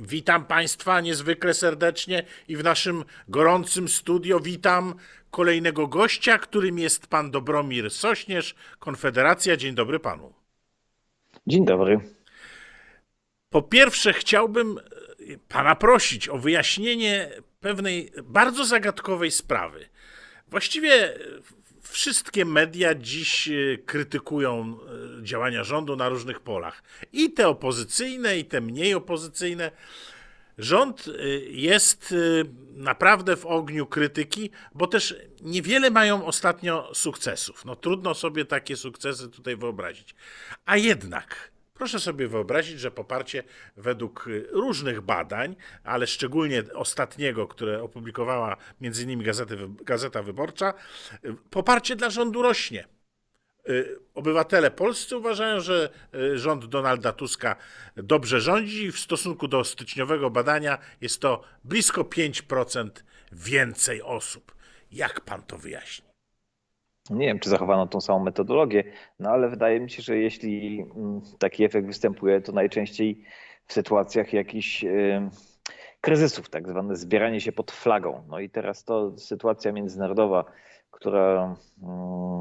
Witam Państwa niezwykle serdecznie i w naszym gorącym studio witam kolejnego gościa, którym jest pan Dobromir Sośnierz, Konfederacja. Dzień dobry panu. Dzień dobry. Po pierwsze, chciałbym e, pana prosić o wyjaśnienie pewnej bardzo zagadkowej sprawy. Właściwie e, wszystkie media dziś e, krytykują e, działania rządu na różnych polach. I te opozycyjne, i te mniej opozycyjne. Rząd y, jest naprawdę w ogniu krytyki, bo też niewiele mają ostatnio sukcesów. No trudno sobie takie sukcesy tutaj wyobrazić. A jednak proszę sobie wyobrazić, że poparcie według y, różnych badań, ale szczególnie ostatniego, które opublikowała m.in. Gazeta Wyborcza, y, poparcie dla rządu rośnie. Y, Obywatele polscy uważają, że rząd Donalda Tuska dobrze rządzi i w stosunku do styczniowego badania jest to blisko 5% więcej osób. Jak pan to wyjaśni? Nie wiem, czy zachowano tą samą metodologię, no ale wydaje mi się, że jeśli mm, taki efekt występuje, to najczęściej w sytuacjach jakichś em, kryzysów, tak zwane zbieranie się pod flagą. No i teraz to sytuacja międzynarodowa, która mm,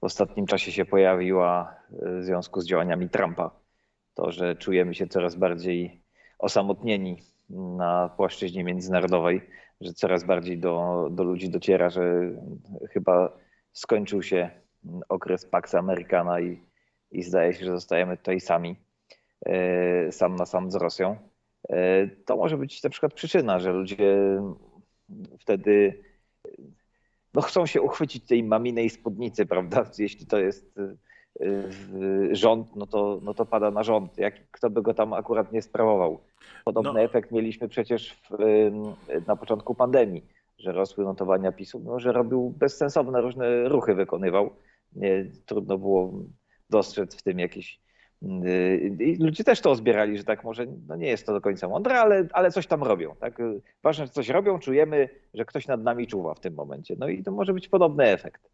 w ostatnim czasie się pojawiła y, w związku z działaniami Trumpa. To, że czujemy się coraz bardziej osamotnieni na płaszczyźnie międzynarodowej, że coraz bardziej do, do ludzi dociera, że chyba skończył się okres Pax Americana i, i zdaje się, że zostajemy tutaj sami, e, sam na sam z Rosją. E, To może być na przykład przyczyna, że ludzie wtedy no, chcą się uchwycić tej maminej spódnicy, prawda? Jeśli to jest e, rząd, no to, no to pada na rząd. Jak, kto by go tam akurat nie sprawował. Podobny No. efekt mieliśmy przecież w, em, na początku pandemii, że rosły notowania PiSu, no, że robił bezsensowne różne ruchy wykonywał. Nie, trudno było dostrzec w tym jakieś. yy, I ludzie też to zbierali, że tak może no nie jest to do końca mądre, ale, ale coś tam robią. Tak? Ważne, że coś robią, czujemy, że ktoś nad nami czuwa w tym momencie. No i to może być podobny efekt.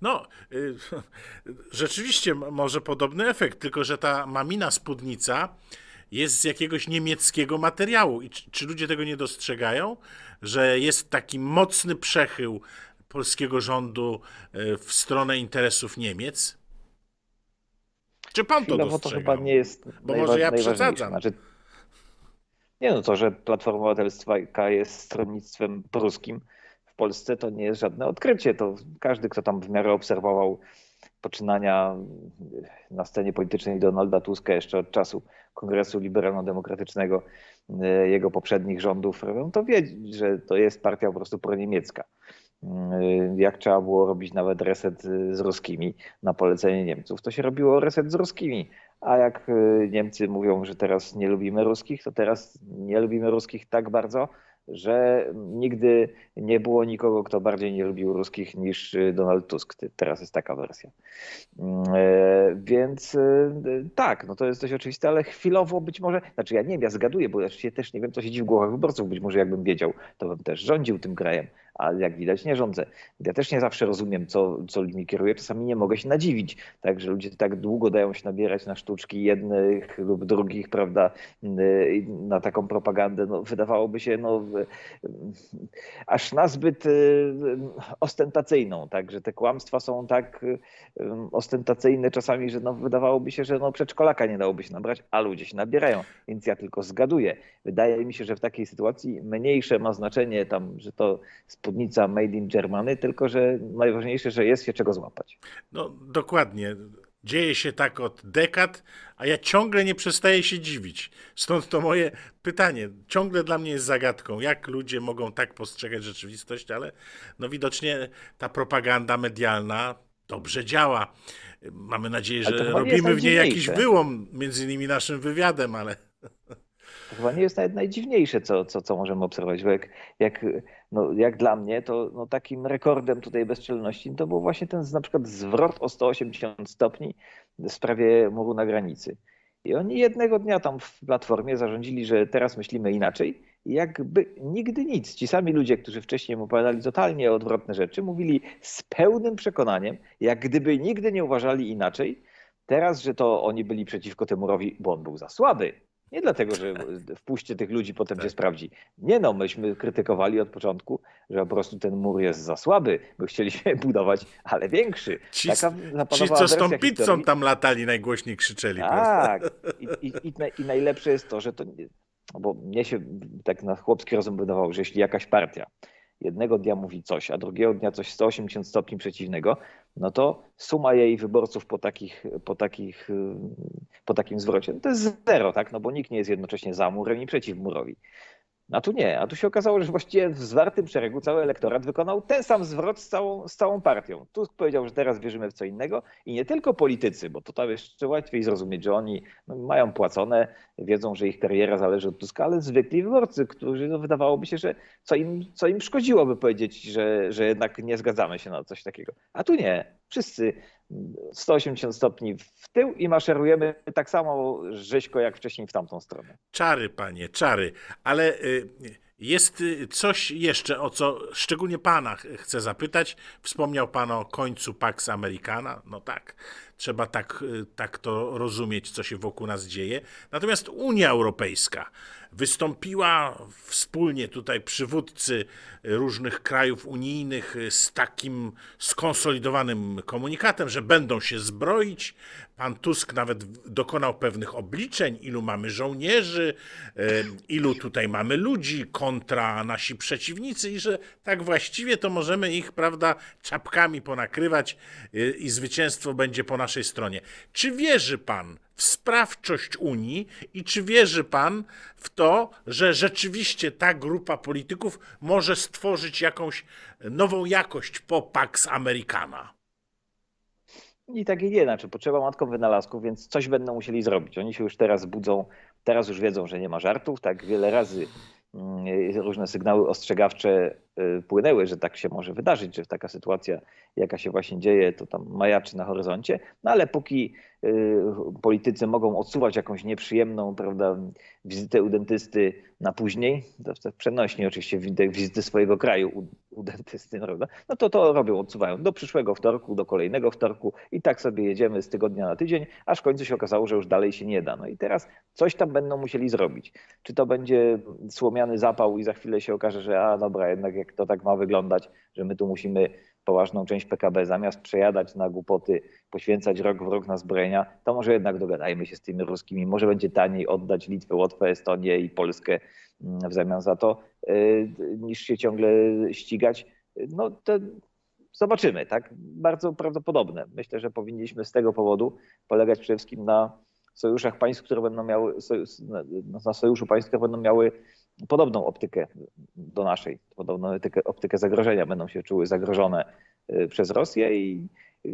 No, y, rzeczywiście może podobny efekt, tylko że ta mamina spódnica jest z jakiegoś niemieckiego materiału. I czy, czy ludzie tego nie dostrzegają, że jest taki mocny przechył polskiego rządu y, w stronę interesów Niemiec? Czy pan to Chwilowo to chyba nie jest Bo może ja przesadzam. Znaczy, nie no, to, że Platforma Obywatelska jest stronnictwem pruskim w Polsce, to nie jest żadne odkrycie. To każdy, kto tam w miarę obserwował poczynania na scenie politycznej Donalda Tuska jeszcze od czasu Kongresu Liberalno-Demokratycznego, e, jego poprzednich rządów, to wie, że to jest partia po prostu proniemiecka. E, Jak trzeba było robić nawet reset e, z ruskimi na polecenie Niemców, to się robiło reset z ruskimi. A jak Niemcy mówią, że teraz nie lubimy ruskich, to teraz nie lubimy ruskich tak bardzo, że nigdy nie było nikogo, kto bardziej nie lubił ruskich niż e, Donald Tusk. Teraz jest taka wersja. Mm, e, Więc e, tak, no to jest coś oczywiste, ale chwilowo być może, znaczy ja nie wiem, ja zgaduję, bo ja też nie wiem, co siedzi w głowach wyborców. Być może jakbym wiedział, to bym też rządził tym krajem, ale jak widać nie rządzę. Ja też nie zawsze rozumiem, co, co ludźmi kieruje. Czasami nie mogę się nadziwić, tak, że ludzie tak długo dają się nabierać na sztuczki jednych lub drugich, prawda, y, i na taką propagandę. No, wydawałoby się, no, w- aż nazbyt y, ostentacyjną, tak, że te kłamstwa są tak ostentacyjne czasami, że no, wydawałoby się, że no, przedszkolaka nie dałoby się nabrać, a ludzie się nabierają, więc ja tylko zgaduję. Wydaje mi się, że w takiej sytuacji mniejsze ma znaczenie tam, że to spódnica made in Germany, tylko że najważniejsze, że jest się czego złapać. No, dokładnie. Dzieje się tak od dekad, a ja ciągle nie przestaję się dziwić. Stąd to moje pytanie. Ciągle dla mnie jest zagadką, jak ludzie mogą tak postrzegać rzeczywistość, ale no widocznie ta propaganda medialna dobrze działa. Mamy nadzieję, że robimy w niej jakiś wyłom, między innymi naszym wywiadem, ale To chyba nie jest nawet najdziwniejsze, co, co, co możemy obserwować, bo jak, jak, no, jak dla mnie, to no, takim rekordem tutaj bezczelności to był właśnie ten na przykład zwrot o 180 stopni w sprawie muru na granicy. I oni jednego dnia tam w Platformie zarządzili, że teraz myślimy inaczej i jakby nigdy nic. Ci sami ludzie, którzy wcześniej opowiadali totalnie odwrotne rzeczy, mówili z pełnym przekonaniem, jak gdyby nigdy nie uważali inaczej, teraz, że to oni byli przeciwko temu murowi, bo on był za słaby, Nie dlatego, że wpuśćcie tych ludzi, potem się sprawdzi. Nie no, myśmy krytykowali od początku, że po prostu ten mur jest za słaby, bo chcieliśmy budować, ale większy. Ci, ci co z tą pizzą historii. tam latali, najgłośniej krzyczeli. Tak. I, i, i, I najlepsze jest to, że to. Bo mnie się tak na chłopski rozum wydawało, że jeśli jakaś partia jednego dnia mówi coś, a drugiego dnia coś 180 stopni przeciwnego, no to suma jej wyborców po, takich, po, takich, po takim zwrocie no to jest zero, tak? No bo nikt nie jest jednocześnie za murem i przeciw murowi. A tu nie, a tu się okazało, że właściwie w zwartym szeregu cały elektorat wykonał ten sam zwrot z całą, z całą partią. Tusk powiedział, że teraz wierzymy w co innego i nie tylko politycy, bo to tam jeszcze łatwiej zrozumieć, że oni no, mają płacone, wiedzą, że ich kariera zależy od Tuska, ale zwykli wyborcy, którzy no, wydawałoby się, że co im, co im szkodziłoby powiedzieć, że, że jednak nie zgadzamy się na coś takiego. A tu nie. Wszyscy 180 stopni w tył i maszerujemy tak samo rzeźko jak wcześniej w tamtą stronę. Czary, panie, czary. Ale y, jest y, coś jeszcze, o co szczególnie pana ch- chcę zapytać. Wspomniał pan o końcu Pax Americana. No tak, trzeba tak, y, tak to rozumieć, co się wokół nas dzieje. Natomiast Unia Europejska wystąpiła wspólnie tutaj przywódcy różnych krajów unijnych z takim skonsolidowanym komunikatem, że będą się zbroić. Pan Tusk nawet dokonał pewnych obliczeń, ilu mamy żołnierzy, e, ilu tutaj mamy ludzi kontra nasi przeciwnicy i że tak właściwie to możemy ich, prawda, czapkami ponakrywać i zwycięstwo będzie po naszej stronie. Czy wierzy pan w sprawczość Unii i czy wierzy pan w to, że rzeczywiście ta grupa polityków może stworzyć jakąś nową jakość po Pax Americana? I tak i nie, znaczy potrzeba matką wynalazków, więc coś będą musieli zrobić. Oni się już teraz budzą, teraz już wiedzą, że nie ma żartów. Tak wiele razy mm, różne sygnały ostrzegawcze płynęły, że tak się może wydarzyć, że taka sytuacja, jaka się właśnie dzieje, to tam majaczy na horyzoncie. No ale póki y, politycy mogą odsuwać jakąś nieprzyjemną, prawda, wizytę u dentysty na później, przenośnie oczywiście wizyty swojego kraju u, u dentysty, prawda, no to to robią, odsuwają do przyszłego wtorku, do kolejnego wtorku i tak sobie jedziemy z tygodnia na tydzień, aż w końcu się okazało, że już dalej się nie da. No i teraz coś tam będą musieli zrobić. Czy to będzie słomiany zapał i za chwilę się okaże, że a dobra, jednak jak to tak ma wyglądać, że my tu musimy poważną część PKB zamiast przejadać na głupoty, poświęcać rok w rok na zbrojenia, to może jednak dogadajmy się z tymi ruskimi. Może będzie taniej oddać Litwę, Łotwę, Estonię i Polskę mm, w zamian za to, y, niż się ciągle ścigać. No to zobaczymy, tak? Bardzo prawdopodobne. Myślę, że powinniśmy z tego powodu polegać przede wszystkim na sojuszach państw, które będą miały, na sojuszu państw, które będą miały podobną optykę do naszej, podobną optykę, optykę zagrożenia, będą się czuły zagrożone y, przez Rosję i y,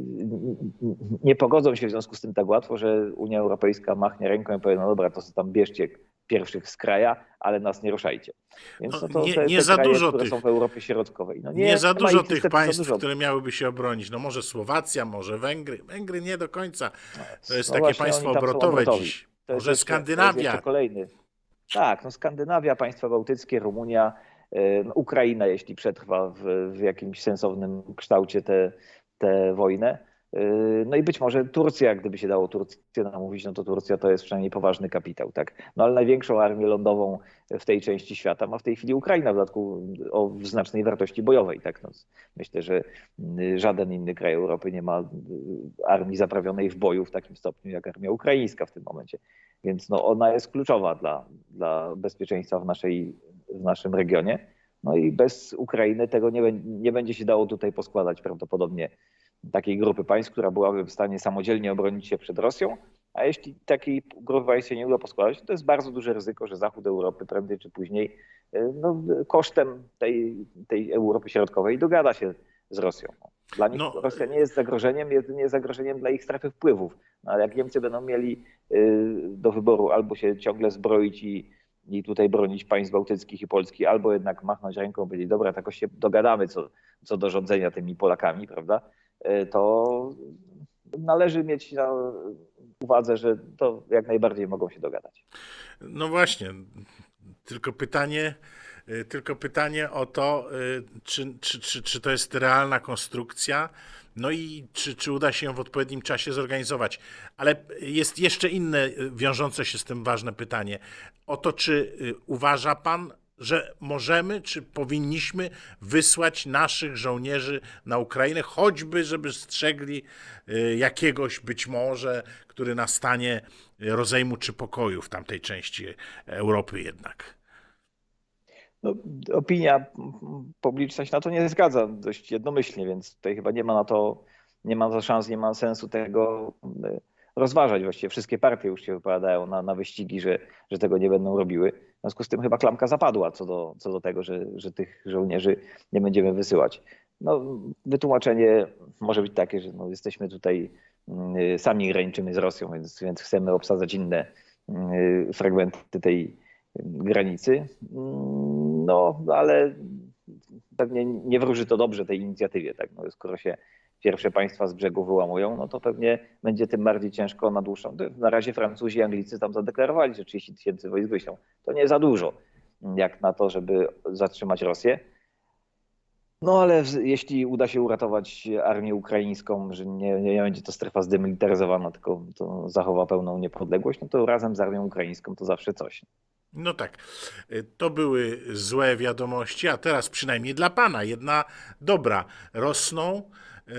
nie pogodzą się w związku z tym tak łatwo, że Unia Europejska machnie ręką i powie, no dobra, to sobie tam bierzcie pierwszych z kraja, ale nas nie ruszajcie. Więc No, no, to nie- te, nie te za kraje, dużo które tych- są w Europie Środkowej. No Nie, za ma dużo tych za państw, dużo. które miałyby się obronić. No może Słowacja, może Węgry. Węgry nie do końca. To jest No takie właśnie, państwo obrotowe dziś. Może Skandynawia. kolejny. Tak, no Skandynawia, państwa bałtyckie, Rumunia, e, no Ukraina, jeśli przetrwa w, w jakimś sensownym kształcie tę tę wojnę. E, No i być może Turcja, gdyby się dało Turcję namówić, no to Turcja to jest przynajmniej poważny kapitał, tak. No ale największą armię lądową w tej części świata ma w tej chwili Ukraina, w dodatku o znacznej wartości bojowej, tak. No, myślę, że y, żaden inny kraj Europy nie ma armii zaprawionej w boju w takim stopniu jak armia ukraińska w tym momencie. Więc no, ona jest kluczowa dla, dla bezpieczeństwa w, naszej, w naszym regionie. No i bez Ukrainy tego nie, nie będzie się dało tutaj poskładać prawdopodobnie takiej grupy państw, która byłaby w stanie samodzielnie obronić się przed Rosją. A jeśli takiej grupy państw się nie uda poskładać, to jest bardzo duże ryzyko, że Zachód Europy prędzej czy później y, no, kosztem tej, tej Europy Środkowej dogada się z Rosją. Dla nich No, Rosja nie jest zagrożeniem, jedynie jest zagrożeniem dla ich strefy wpływów. No, ale jak Niemcy będą mieli y, do wyboru albo się ciągle zbroić i, i tutaj bronić państw bałtyckich i Polski, albo jednak machnąć ręką i powiedzieć, dobra, tak się dogadamy co, co do rządzenia tymi Polakami, prawda, y, to należy mieć na uwadze, że to jak najbardziej mogą się dogadać. No właśnie. Tylko pytanie, Y, Tylko pytanie o to, y, czy, czy, czy, czy to jest realna konstrukcja, no i czy, czy uda się ją w odpowiednim czasie zorganizować. Ale jest jeszcze inne wiążące się z tym ważne pytanie. O to, czy uważa pan, że możemy, czy powinniśmy wysłać naszych żołnierzy na Ukrainę, choćby żeby strzegli y, jakiegoś być może, który nastanie y, rozejmu czy pokoju w tamtej części Europy jednak. No, opinia publiczna się na to nie zgadza dość jednomyślnie, więc tutaj chyba nie ma na to, nie ma szans, nie ma sensu tego y, rozważać. Właściwie wszystkie partie już się wypowiadają na, na wyścigi, że, że tego nie będą robiły. W związku z tym chyba klamka zapadła co do, co do tego, że, że tych żołnierzy nie będziemy wysyłać. No, wytłumaczenie może być takie, że no, jesteśmy tutaj y, sami graniczymy z Rosją, więc, więc chcemy obsadzać inne y, fragmenty tej granicy. No, ale pewnie nie wróży to dobrze tej inicjatywie. Tak? No, skoro się pierwsze państwa z brzegu wyłamują, no to pewnie będzie tym bardziej ciężko na dłuższą. Na razie Francuzi i Anglicy tam zadeklarowali, że 30 tysięcy wojsk wyślą. To nie za dużo, jak na to, żeby zatrzymać Rosję. No ale jeśli uda się uratować armię ukraińską, że nie, nie będzie to strefa zdemilitaryzowana, tylko to zachowa pełną niepodległość, no to razem z armią ukraińską to zawsze coś. No tak, to były złe wiadomości, a teraz przynajmniej dla pana jedna dobra. Rosną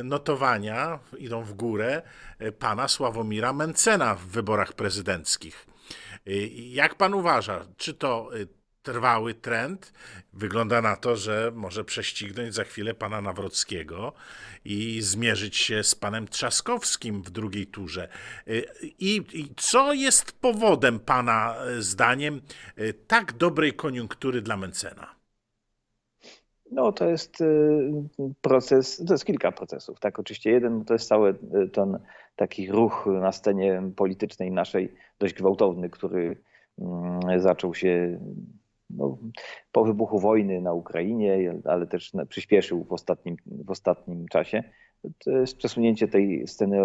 notowania, idą w górę pana Sławomira Mencena w wyborach prezydenckich. Jak pan uważa, czy to trwały trend? Wygląda na to, że może prześcignąć za chwilę pana Nawrockiego i zmierzyć się z panem Trzaskowskim w drugiej turze. I, I, co jest powodem pana zdaniem tak dobrej koniunktury dla Mencena? No, to jest proces, to jest kilka procesów. Tak, oczywiście jeden to jest cały ten taki ruch na scenie politycznej naszej, dość gwałtowny, który zaczął się no, po wybuchu wojny na Ukrainie, ale też przyspieszył w ostatnim, w ostatnim czasie. To jest przesunięcie tej sceny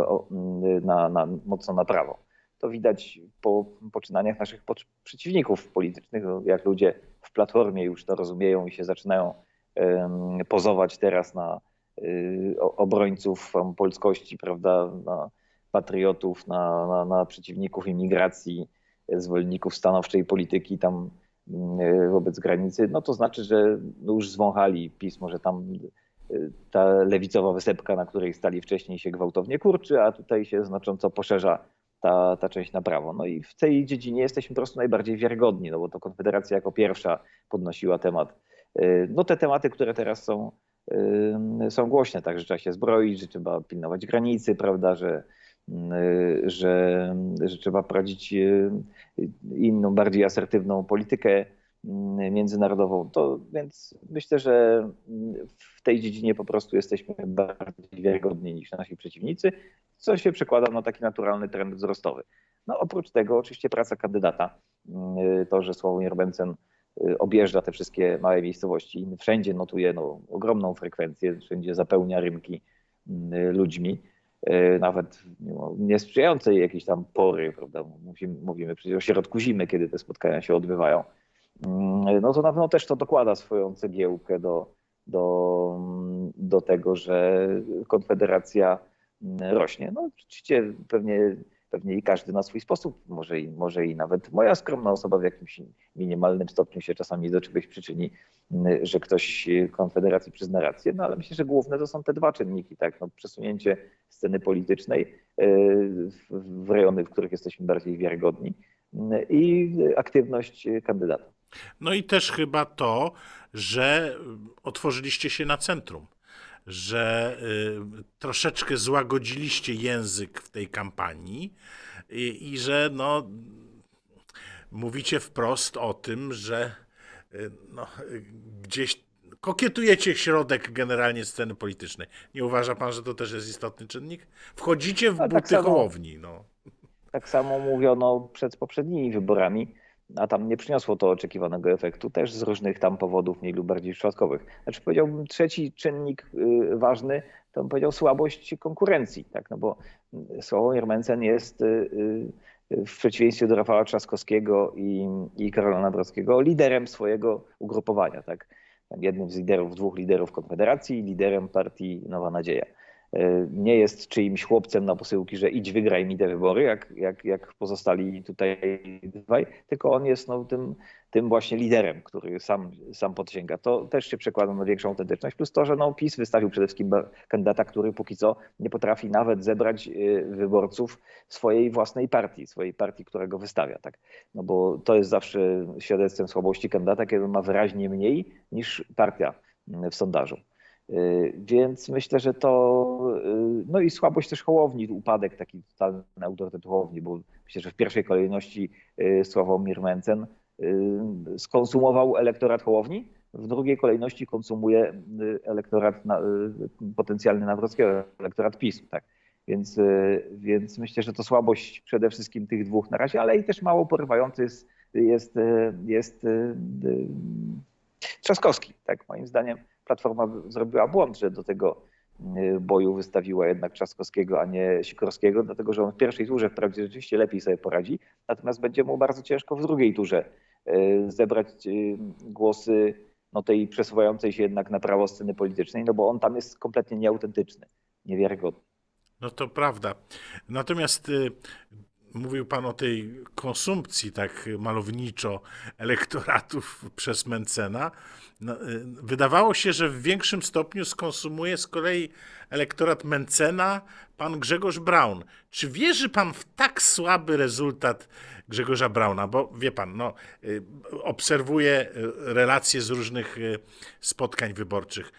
na, na, mocno na prawo. To widać po poczynaniach naszych przeciwników politycznych, jak ludzie w platformie już to rozumieją i się zaczynają pozować teraz na obrońców polskości, prawda, na patriotów, na, na, na przeciwników imigracji, zwolenników stanowczej polityki tam wobec granicy, no to znaczy, że już zwąchali pismo, że tam ta lewicowa wysepka, na której stali wcześniej się gwałtownie kurczy, a tutaj się znacząco poszerza ta, ta część na prawo. No i w tej dziedzinie jesteśmy po prostu najbardziej wiarygodni, no bo to Konfederacja jako pierwsza podnosiła temat no te tematy, które teraz są, są głośne, tak, że trzeba się zbroić, że trzeba pilnować granicy, prawda, że, że, że trzeba prowadzić inną, bardziej asertywną politykę międzynarodową. To więc myślę, że w tej dziedzinie po prostu jesteśmy bardziej wiarygodni niż nasi przeciwnicy, co się przekłada na taki naturalny trend wzrostowy. No oprócz tego oczywiście praca kandydata, to, że Sławomir Mencen objeżdża te wszystkie małe miejscowości, wszędzie notuje no, ogromną frekwencję, wszędzie zapełnia rynki ludźmi, nawet no, niesprzyjającej jakiejś tam pory, prawda? Mówimy, mówimy przecież o środku zimy, kiedy te spotkania się odbywają. No to na pewno też to dokłada swoją cegiełkę do, do, do tego, że Konfederacja rośnie. No oczywiście pewnie pewnie i każdy na swój sposób, może i, może i nawet moja skromna osoba w jakimś minimalnym stopniu się czasami do czegoś przyczyni, że ktoś Konfederacji przyzna rację, no ale myślę, że główne to są te dwa czynniki, tak, no, przesunięcie sceny politycznej w rejony, w których jesteśmy bardziej wiarygodni i aktywność kandydata. No i też chyba to, że otworzyliście się na centrum że y, troszeczkę złagodziliście język w tej kampanii i, i, że no, mówicie wprost o tym, że y, no, gdzieś kokietujecie środek generalnie sceny politycznej. Nie uważa pan, że to też jest istotny czynnik? Wchodzicie w A buty tak samo- Hołowni. No. Tak samo mówiono przed poprzednimi wyborami, a tam nie przyniosło to oczekiwanego efektu, też z różnych tam powodów, mniej lub bardziej przypadkowych. Znaczy powiedziałbym trzeci czynnik y, ważny, to bym powiedział słabość konkurencji, tak, no bo Sławomir Mencen jest y, y, w przeciwieństwie do Rafała Trzaskowskiego i, i Karola Nawrockiego, liderem swojego ugrupowania. Tak? Jednym z liderów, dwóch liderów Konfederacji, liderem partii Nowa Nadzieja. E, Nie jest czyimś chłopcem na posyłki, że idź wygraj mi te wybory, jak, jak, jak pozostali tutaj dwaj, tylko on jest no, tym, tym właśnie liderem, który sam, sam podsięga. To też się przekłada na większą autentyczność. Plus to, że no, PiS wystawił przede wszystkim kandydata, który póki co nie potrafi nawet zebrać y, wyborców swojej własnej partii, swojej partii, która go wystawia. Tak? No bo to jest zawsze świadectwem słabości kandydata, kiedy ma wyraźnie mniej niż partia w sondażu. Y, Więc myślę, że to, y, no i słabość też Hołowni, upadek taki totalny autorytet Hołowni, bo myślę, że w pierwszej kolejności y, Sławomir Mencen skonsumował elektorat Hołowni, w drugiej kolejności konsumuje elektorat potencjalny Nawrockiego, elektorat PiSu. Tak. Więc, więc myślę, że to słabość przede wszystkim tych dwóch na razie, ale i też mało porywający jest, jest, jest Trzaskowski. Tak, moim zdaniem Platforma zrobiła błąd, że do tego y, boju wystawiła jednak Trzaskowskiego, a nie Sikorskiego, dlatego że on w pierwszej turze wprawdzie rzeczywiście lepiej sobie poradzi, natomiast będzie mu bardzo ciężko w drugiej turze y, zebrać y, głosy no, tej przesuwającej się jednak na prawo sceny politycznej, no bo on tam jest kompletnie nieautentyczny, niewiarygodny. No to prawda. Natomiast mówił pan o tej konsumpcji tak malowniczo elektoratów przez Mencena. No, y, wydawało się, że w większym stopniu skonsumuje z kolei elektorat Mencena pan Grzegorz Braun. Czy wierzy pan w tak słaby rezultat Grzegorza Brauna? Bo wie pan, no, y, obserwuję relacje z różnych y, spotkań wyborczych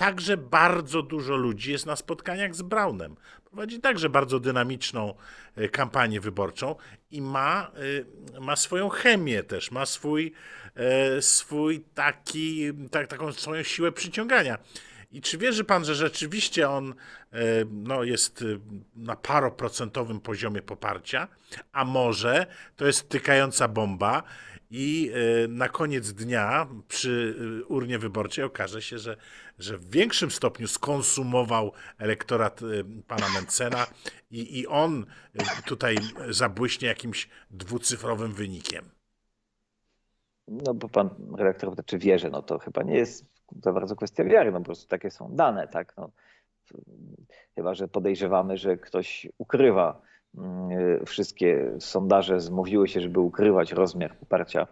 także bardzo dużo ludzi jest na spotkaniach z Braunem. Prowadzi także bardzo dynamiczną e, kampanię wyborczą i ma, e, ma swoją chemię też, ma swój, e, swój taki, tak, taką swoją siłę przyciągania. I czy wierzy pan, że rzeczywiście on no, jest na paroprocentowym poziomie poparcia, a może to jest tykająca bomba i e, na koniec dnia przy e, urnie wyborczej okaże się, że, że w większym stopniu skonsumował elektorat e, pana Mencena i, i on tutaj zabłyśnie jakimś dwucyfrowym wynikiem. No bo pan redaktor pyta, czy wierzy, no to chyba nie jest za bardzo kwestia wiary, no po prostu takie są dane, tak? No, chyba, że podejrzewamy, że ktoś ukrywa wszystkie sondaże zmówiły się, żeby ukrywać rozmiar poparcia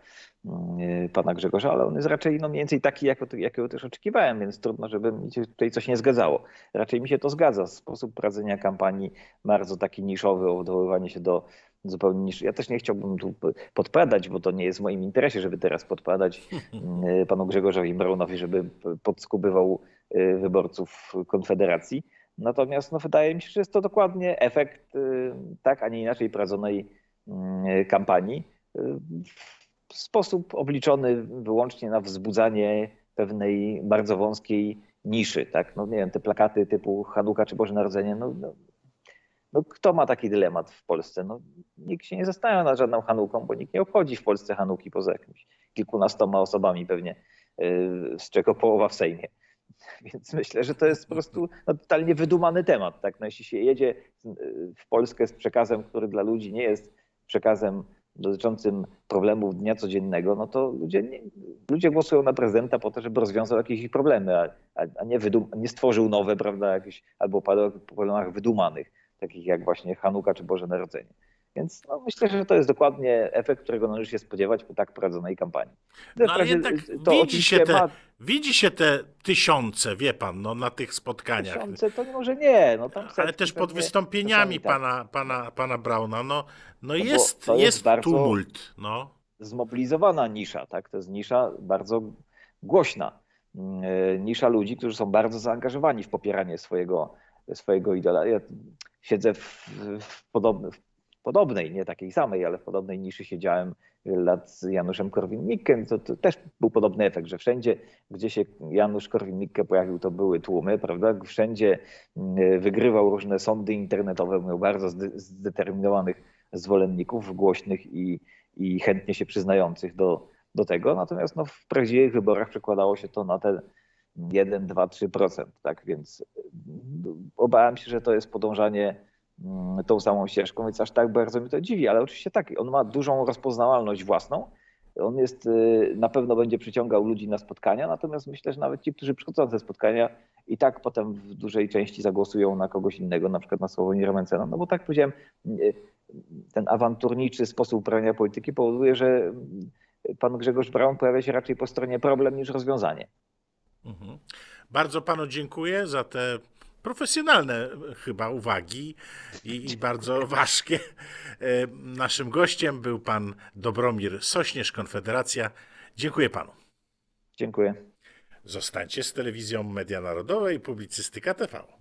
mm, pana Grzegorza, ale on jest raczej no, mniej więcej taki, jako, jakiego też oczekiwałem, więc trudno, żeby mi się tutaj coś nie zgadzało. Raczej mi się to zgadza. Sposób prowadzenia kampanii bardzo taki niszowy, odwoływanie się do zupełnie niż. Ja też nie chciałbym tu podpadać, bo to nie jest w moim interesie, żeby teraz podpadać mm, panu Grzegorzowi Braunowi, żeby podskubywał y, wyborców Konfederacji. Natomiast no, wydaje mi się, że jest to dokładnie efekt y, tak, a nie inaczej prowadzonej y, kampanii. y, sposób obliczony wyłącznie na wzbudzanie pewnej bardzo wąskiej niszy. Tak? No, nie wiem, te plakaty typu Hanuka czy Boże Narodzenie, no, no, no kto ma taki dylemat w Polsce? No, nikt się nie zastanawia nad żadną Hanuką, bo nikt nie obchodzi w Polsce Hanuki poza jakimiś kilkunastoma osobami pewnie, z czego połowa w Sejmie. Więc myślę, że to jest po prostu no, totalnie wydumany temat. Tak? No, jeśli się jedzie yy, w Polskę z przekazem, który dla ludzi nie jest przekazem dotyczącym problemów dnia codziennego, no to ludzie, nie, ludzie głosują na prezydenta po to, żeby rozwiązał jakieś ich problemy, a, a, nie, wydum, nie stworzył nowe, prawda, jakieś, albo o problemach wydumanych, takich jak właśnie Hanuka czy Boże Narodzenie. Więc no, myślę, że to jest dokładnie efekt, którego należy się spodziewać po tak prowadzonej kampanii. No, ale Wprawdzie jednak to widzi się, te, ma widzi się te tysiące, wie pan, no, na tych spotkaniach. tysiące, to może nie. No, tam Ale też pod wystąpieniami tak. pana, pana, pana Brauna, no, no bo jest, jest jest tumult. No. zmobilizowana nisza, tak? To jest nisza bardzo głośna. Yy, Nisza ludzi, którzy są bardzo zaangażowani w popieranie swojego, swojego idola. Ja siedzę w, w, podobny, w podobnej, nie takiej samej, ale w podobnej niszy siedziałem lat z Januszem Korwin-Mikkem. To, to też był podobny efekt, że wszędzie, gdzie się Janusz Korwin-Mikke pojawił, to były tłumy, prawda? Wszędzie yy, wygrywał różne sądy internetowe, miał bardzo zde- zdeterminowanych zwolenników, głośnych i, i chętnie się przyznających do, do tego. Natomiast no, w prawdziwych wyborach przekładało się to na te 1, 2, 3%. Tak więc y, obawiam się, że to jest podążanie mm, tą samą ścieżką, więc aż tak bardzo mnie to dziwi, ale oczywiście tak, on ma dużą rozpoznawalność własną. On jest, y, na pewno będzie przyciągał ludzi na spotkania, natomiast myślę, że nawet ci, którzy przychodzą na te spotkania i tak potem w dużej części zagłosują na kogoś innego, na przykład na Sławomira Mencena, no bo tak powiedziałem, y, ten awanturniczy sposób uprawiania polityki powoduje, że pan Grzegorz Braun pojawia się raczej po stronie problem niż rozwiązanie. Mhm. Bardzo panu dziękuję za te profesjonalne chyba uwagi i, i bardzo ważkie. E, Naszym gościem był pan Dobromir Sośnierz, Konfederacja. Dziękuję panu. Dziękuję. Zostańcie z telewizją Media Narodowe i Publicystyka TV.